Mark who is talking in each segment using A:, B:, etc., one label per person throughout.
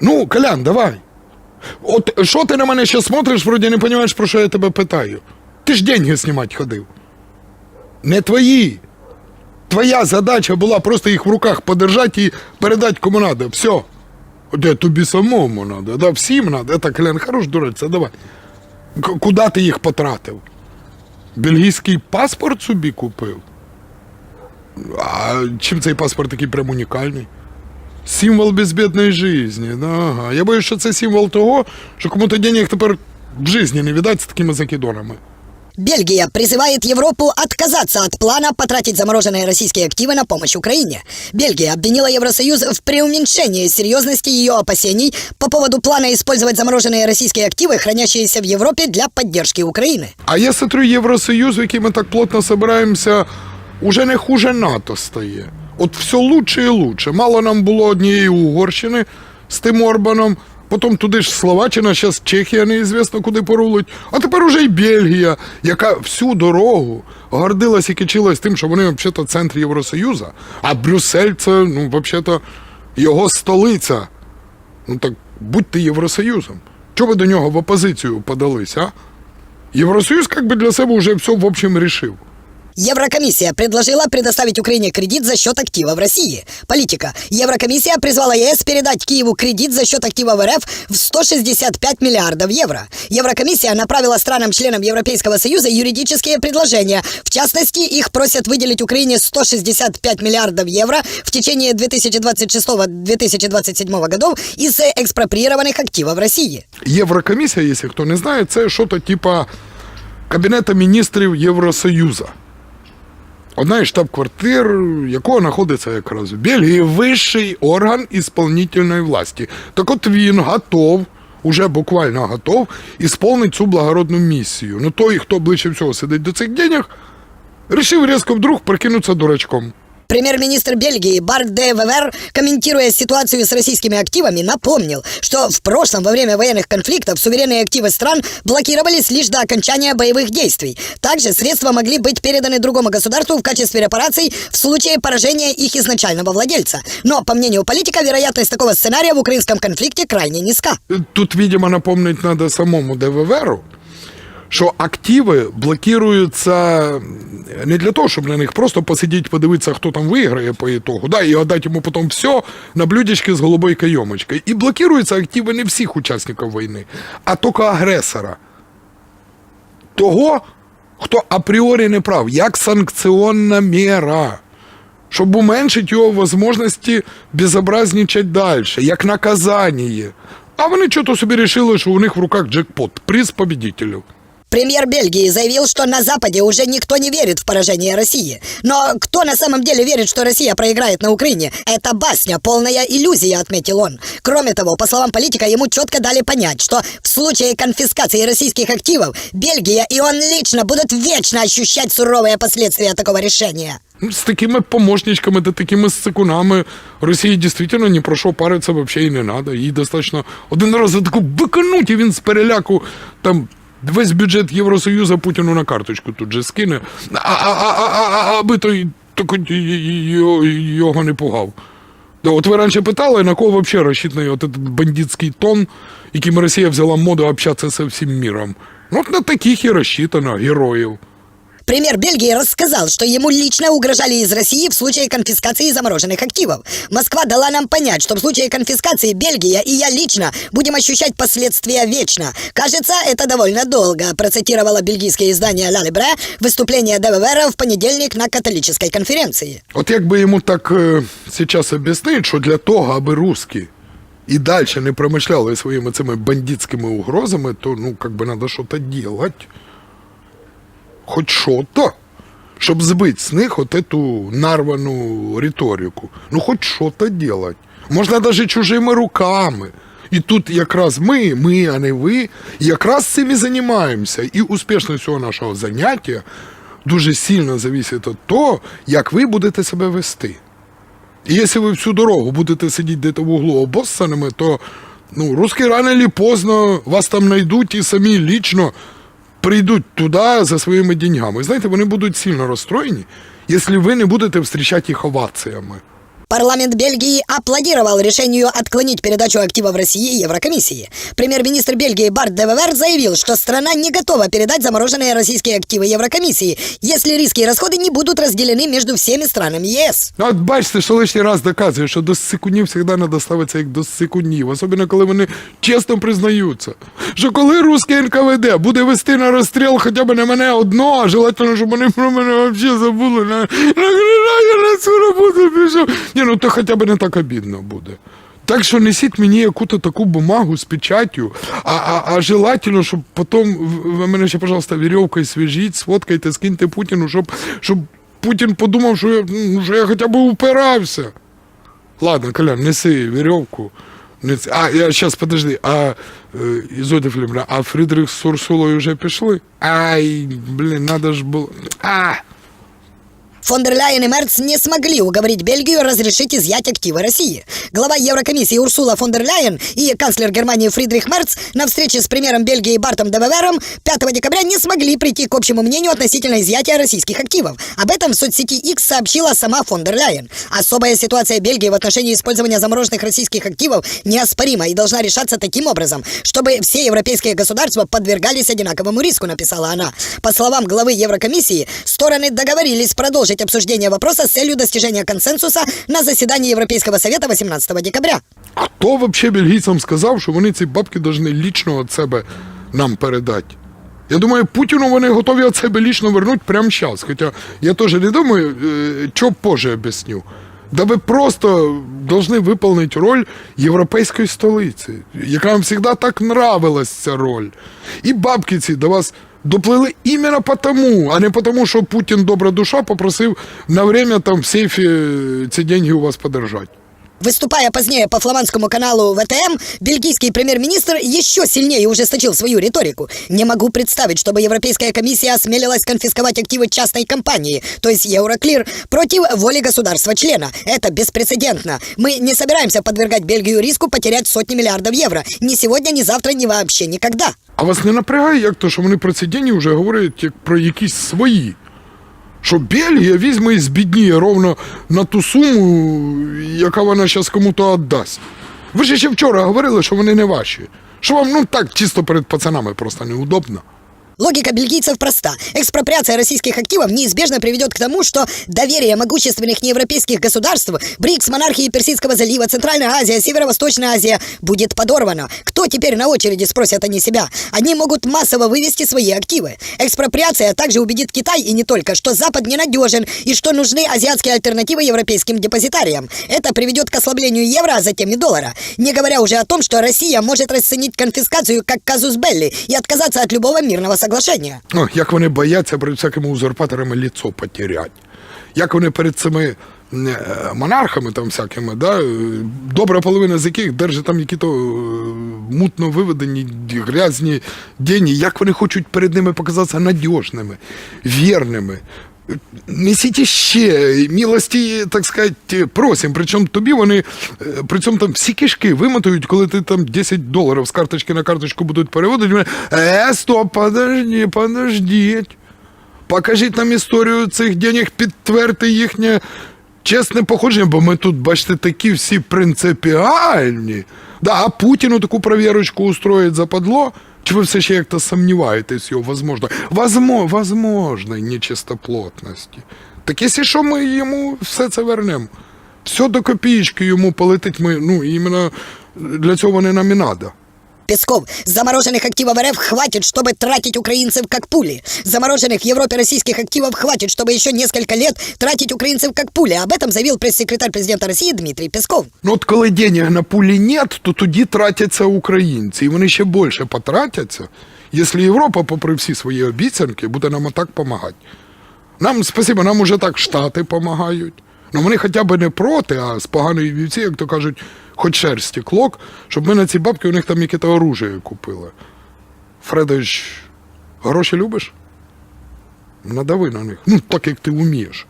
A: Ну, Колян, давай. От що ти на мене ще смотриш, вроді не розумієш, про що я тебе питаю. Ти ж деньги знімати ходив. Не твої. Твоя задача була просто їх в руках подержати і передати кому надо. Все. Де тобі самому надо, да, всім надо. Это, Колян, хорош дуреться, давай. К- Куди ти їх потратив? Бельгійський паспорт собі купив? А чим цей паспорт такий прям унікальний? Символ безбідної житті. Да, ага. Я боюсь, що це символ того, що кому-то денег тепер в житті не віддать з такими закидонами.
B: Бельгия призывает Европу отказаться от плана потратить замороженные российские активы на помощь Украине. Бельгия обвинила Евросоюз в преуменьшении серьезности ее опасений по поводу плана использовать замороженные российские активы, хранящиеся в Европе для поддержки Украины.
A: А я смотрю, Євросоюз, в який ми так плотно собираємося, уже не хуже НАТО стає. От все лучше і лучше. Мало нам було однієї Угорщини з тим Орбаном, потім туди ж Словаччина, зараз Чехія неізвісно куди порулить, а тепер уже й Бельгія, яка всю дорогу гордилась і кичилась тим, що вони взагалі центр Євросоюзу, а Брюссель це, ну, взагалі, його столиця. Ну так будьте Євросоюзом. Чого ви до нього в опозицію подались, а? Евросоюз как бы для себя уже все в общем решил.
B: Еврокомиссия предложила предоставить Украине кредит за счет активов России. Политика. Еврокомиссия призвала ЕС передать Киеву кредит за счет активов РФ в 165 миллиардов евро. Еврокомиссия направила странам-членам Европейского Союза юридические предложения. В частности, их просят выделить Украине 165 миллиардов евро в течение 2026-2027 годов из экспроприированных активов России.
A: Єврокомісія, якщо хто не знає, це що-то типа Кабінета міністрів Євросоюзу. Одна із штаб-квартир, якого знаходиться якраз в Бельгії, вищий орган ісполнительної власті. Так от він готов, уже буквально готов, ісполнити цю благородну місію. Ну той, хто ближче всього сидить до цих денег, рішив різко вдруг прикинутися дурачком.
B: Премьер-министр Бельгии Барт де Вевер, комментируя ситуацию с российскими активами, напомнил, что в прошлом во время военных конфликтов суверенные активы стран блокировались лишь до окончания боевых действий. Также средства могли быть переданы другому государству в качестве репараций в случае поражения их изначального владельца. Но, по мнению политика, вероятность такого сценария в украинском конфликте крайне низка.
A: Тут, видимо, напомнить надо самому ДВВРу, що активи блокуються не для того, щоб на них просто посидіти, подивитися, хто там виграє по ітогу, да, і віддати йому потім все на блюдечки з голубою кайомочкою. І блокуються активи не всіх учасників війни, а тільки агресора. Того, хто апріорі не прав, як санкціонна мера щоб уменшити його можливості безобразничати далі, як наказання. А вони чого собі вирішили, що у них в руках джекпот, приз победителю.
B: Премьер Бельгии заявил, что на Западе уже никто не верит в поражение России. Но кто на самом деле верит, что Россия проиграет на Украине? Это басня, полная иллюзия, отметил он. Кроме того, по словам политика, ему четко дали понять, что в случае конфискации российских активов Бельгия и он лично будут вечно ощущать суровые последствия такого решения.
A: Ну, З такими помощничками да такими сцикунами Росії дійсно ні про що париться взагалі і не треба. Їй достатньо один раз за таку виконуть, і він з переляку там весь бюджет Євросоюзу Путіну на карточку тут же скине, а, а, а, а, аби той його, його не пугав. От ви раніше питали, на кого взагалі розчитаний от этот бандитський тон, яким Росія взяла моду общатися з всім міром. От на таких і розчитано героїв.
B: Премьер Бельгии рассказал, что ему лично угрожали из России в случае конфискации замороженных активов. Москва дала нам понять, что в случае конфискации Бельгия и я лично будем ощущать последствия вечно. Кажется, это довольно долго, процитировало бельгийское издание «Ла Либре» выступление ДВВР в понедельник на католической конференции.
A: От якби йому так е, зараз об'яснити, що для того, аби русські і далі не промишляли своїми цими бандитськими угрозами, то ну как би треба щось робити. Хоч що-то, щоб збити з них от нарвану риторику. Ну, хоч що-то робити. Можна навіть чужими руками. І тут якраз ми, ми, а не ви, якраз цим і займаємося. І успішність цього нашого заняття дуже сильно зависить від того, як ви будете себе вести. І якщо ви всю дорогу будете сидіти десь в углу обоссаними, то ну, русські рано чи поздно вас там знайдуть і самі лічно прийдуть туди за своїми деньгами. Знаєте, вони будуть сильно розстроєні, якщо ви не будете зустрічати їх оваціями.
B: Парламент Бельгии аплодировал решению отклонить передачу активов России Еврокомиссии. Премьер-министр Бельгии Барт Девевер заявил, что страна не готова передать замороженные российские активы Еврокомиссии, если риски и расходы не будут разделены между всеми странами ЕС.
A: Ну, От бачите, що лишній раз доказує, що до сикунів завжди треба ставитися як до сикунів, особливо коли вони чесно признаються. Що коли русський НКВД буде вести на розстріл хоча б не мене одного, а желательно, щоб вони про мене взагалі забули, на, нахрена я на цю роботу пішов. Ні, ну то хоча б не так обідно буде. Так що несіть мені яку-то таку бумагу з печаттю, а, а, а желательно, щоб потім ви мене ще, пожалуйста, вірьовкою свяжіть, сфоткайте, скиньте Путіну, щоб, щоб Путін подумав, що я, ну, що я хоча б упирався. Ладно, Колян, неси вірьовку. Неси. А, я зараз, подожди, а е, Ізоді Флімра, а Фрідрих з Урсулою вже пішли? Ай, блін, надо ж було. А!
B: Фон дер Ляйен и Мерц не смогли уговорить Бельгию разрешить изъять активы России. Глава Еврокомиссии Урсула фон дер Ляйен и канцлер Германии Фридрих Мерц на встрече с премьером Бельгии Бартом Девевером 5 декабря не смогли прийти к общему мнению относительно изъятия российских активов. Об этом в соцсети X сообщила сама фон дер Ляйен. Особая ситуация Бельгии в отношении использования замороженных российских активов неоспорима и должна решаться таким образом, чтобы все европейские государства подвергались одинаковому риску, написала она. По словам главы Еврокомиссии, стороны договорились продолжить обсуждение вопроса с целью достижения консенсуса на заседании Европейского совета 18 декабря.
A: Хто вообще бельгійцям сказав, що вони ці бабки повинні лічно від себе нам передати? Я думаю, Путіну вони готові від себе лічно вернуть прямо зараз. Хоча я теж не думаю, що позже об'ясню. Да ви просто должны виповнити роль європейської столиці, яка вам завжди так нравилась ця роль. І бабки ці до вас доплили іменно потому, а не потому, що Путін добра душа попросив на время там в сейфі ці деньги у вас подержати.
B: Выступая позднее по фламандскому каналу ВТМ, бельгийский премьер-министр еще сильнее ужесточил свою риторику. Не могу представить, чтобы Европейская комиссия осмелилась конфисковать активы частной компании, то есть Евроклир, против воли государства-члена. Это беспрецедентно. Мы не собираемся подвергать Бельгию риску потерять сотни миллиардов евро. Ни сегодня, ни завтра, ни вообще никогда.
A: А вас не напрягає, як то, що вони про ці деньги вже говорять як про якісь свої? Що Бельгія візьме і збідніє ровно на ту суму, яка вона зараз кому-то віддасть. Ви ж ще вчора говорили, що вони не ваші. Що вам ну так чисто перед пацанами просто неудобно.
B: Логика бельгийцев проста. Экспроприация российских активов неизбежно приведет к тому, что доверие могущественных неевропейских государств, БРИКС, монархии Персидского залива, Центральная Азия, Северо-Восточная Азия будет подорвано. Кто теперь на очереди, спросят они себя. Они могут массово вывести свои активы. Экспроприация также убедит Китай и не только, что Запад ненадежен и что нужны азиатские альтернативы европейским депозитариям. Это приведет к ослаблению евро, а затем и доллара. Не говоря уже о том, что Россия может расценить конфискацию как казус белли и отказаться от любого мирного соглашения.
A: Ну, як вони бояться перед всякими узурпаторами ліцо потерять. Як вони перед цими е, монархами там всякими, да, е, добра половина з яких держить там які-то е, мутно виведені грязні дені, як вони хочуть перед ними показатися надіжними, вірними. Несіть ще милості, так сказати, просим. Причому тобі вони е, при цьому там всі кишки вимотують, коли ти там 10 доларів з карточки на карточку будуть переводити. Е, стоп, подожди, подождіть. Покажіть нам історію цих денег, підтвердьте їхнє чесне походження, бо ми тут, бачите, такі всі принципіальні. Да, а Путіну таку провірочку устроїть западло. Чи ви все ще як-то сумніваєтесь його возможно? Возможно, нечистоплотності. Так якщо що, ми йому все це вернемо. Все до копійки йому полетить, ми, ну, іменно для цього вони нам і надо.
B: Песков, замороженных активов РФ хватит, чтобы тратить украинцев как пули. Замороженных в Европе российских активов хватит, чтобы еще несколько лет тратить украинцев как пули. Об этом заявил пресс-секретарь президента России Дмитрий Песков.
A: Ну от коли денег на пулі нет, то тоді тратяться українці. І вони ще більше потратяться, якщо Європа, попри всі свої обіцянки, буде нам отак допомагати. Нам, спасибо, нам уже так Штати допомагають. Ну вони хоча б не проти, а з поганої вівці, як то кажуть, хоч шерсті клок, щоб ми на ці бабки у них там яке-то оружие купили. Фредович, гроші любиш? Надави на них. Ну, так як ти вмієш.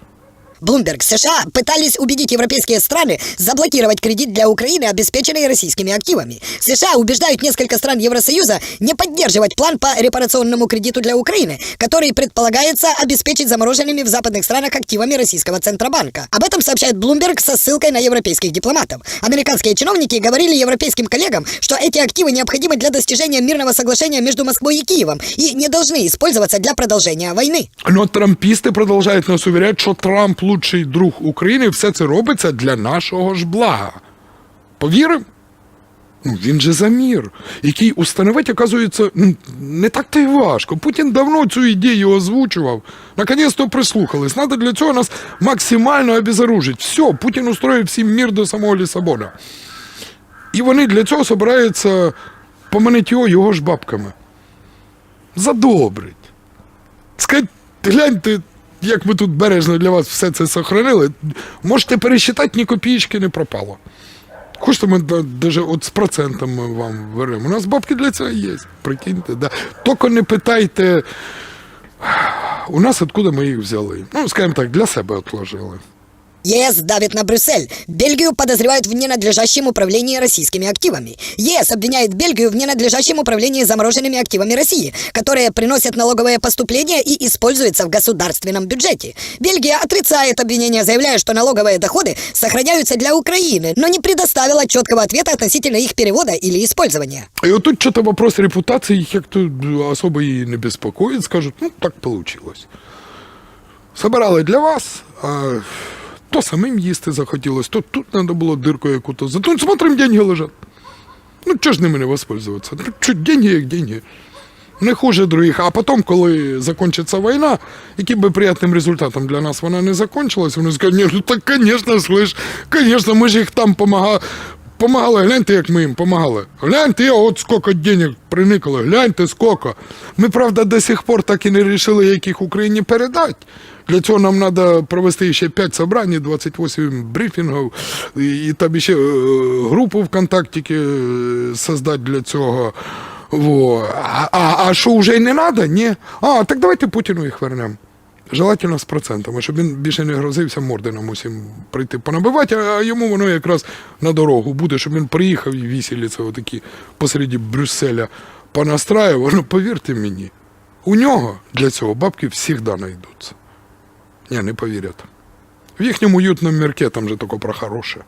B: Bloomberg, США пытались убедить европейские страны заблокировать кредит для Украины, обеспеченный российскими активами. США убеждают несколько стран Евросоюза не поддерживать план по репарационному кредиту для Украины, который предполагается обеспечить замороженными в западных странах активами российского Центробанка. Об этом сообщает Bloomberg со ссылкой на европейских дипломатов. Американские чиновники говорили европейским коллегам, что эти активы необходимы для достижения мирного соглашения между Москвой и Киевом и не должны использоваться для продолжения войны.
A: Но трампісти продовжують нас увіряти, що Трамп лучший друг України, все це робиться для нашого ж блага. Повіримо? Ну, він же за мір, який установить, оказується, не так то й важко. Путін давно цю ідею озвучував. Наконець-то прислухались. Надо для цього нас максимально обезоружити. Все, Путін устроїв всім мір до самого Лісабона. І вони для цього збираються поманити його його ж бабками. Задобрить. Скажіть, гляньте, як ми тут бережно для вас все це сохранили. Можете пересчитати, ні копійки не пропало. Хочете, ми навіть от з процентами вам беремо. У нас бабки для цього є. Прикиньте, да. Тільки не питайте, у нас откуда ми їх взяли. Ну, скажімо так, для себе отложили.
B: ЕС давит на Брюссель. Бельгию подозревают в ненадлежащем управлении российскими активами. ЕС обвиняет Бельгию в ненадлежащем управлении замороженными активами России, которые приносят налоговые поступления и используются в государственном бюджете. Бельгия отрицает обвинения, заявляя, что налоговые доходы сохраняются для Украины, но не предоставила четкого ответа относительно их перевода или использования.
A: І отут що-то вопрос репутації їх як-то особо її не безпокоїть, скажуть, ну так получилось. Собирали для вас, а то самим їсти захотілось, то тут треба було дирку яку-то. Зато ну, смотрим, деньги лежать. Ну, чого ж ними не воспользуватися? Ну, що, деньги як деньги. Не хуже других. А потім, коли закінчиться війна, яким би приятним результатом для нас вона не закончилась, вони скажуть, ну так, звісно, слышь, звісно, ми ж їх там помагали. Помагали, гляньте, як ми їм помагали. Гляньте, от скільки денег приникало, гляньте скільки. Ми, правда, до сих пор так і не вирішили, як їх Україні передати. Для цього нам треба провести ще 5 собрань, 28 брифінгів, і, там ще е, групу ВКонтакті е, создати для цього. Во. А, а, а що вже не треба? Ні. А, так давайте Путіну їх вернемо. Желательно з процентами, щоб він більше не грозився морди нам усім прийти понабивати, а йому воно якраз на дорогу буде, щоб він приїхав і вісіліться отакі посереді Брюсселя понастраював. Ну, повірте мені, у нього для цього бабки завжди знайдуться. Ні, не повірять. В їхньому уютному мірке там же тако про хороше.